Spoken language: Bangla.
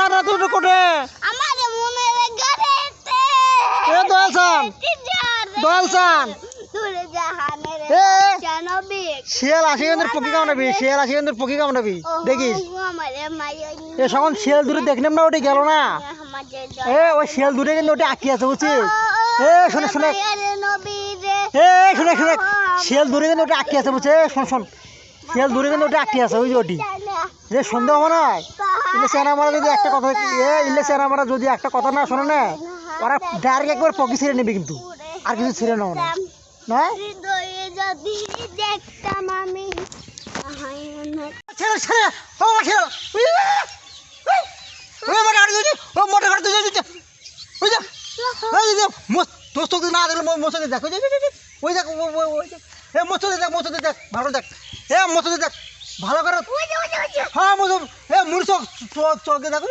না তুই কোটে আমার মনে এ শিয়াল আসে পকি কামড়াবি শিয়াল আসে কিন্তু পকি কামড়াবি। দেখিস? এ সখন শিয়াল দূরে দেখলাম না ওটি গেল না। এ ওই শিয়াল দূরে কিন্তু ওটি আঁকি আছে বুঝছিস? এ শোনে শোনে। এ শুনে শুনে। শিয়াল দূরে কিন্তু ওটা আটকে আছে বুঝছে শোন শোন। শিয়াল দূরে কিন্তু ওটা আটকে আছে ওই যে ওটি। যে সন্দেহ মনে হয় যদি একটা কথা এ যদি একটা কথা না শোনে না ওরা ডাইরেক্ট একবার পকি ছিঁড়ে নেবে কিন্তু আর কিছু ছিঁড়ে না। নয়? হৃদয়ে যদি দেখতাম আমি ছেড়ে ছেড়ে ও ছেড়ে না দেখলে দেখ ওই দেখ দেখ এ ভালো দেখ এ দেখ ভালো করে হ্যাঁ মুড়ি চোখ চোখে দেখ।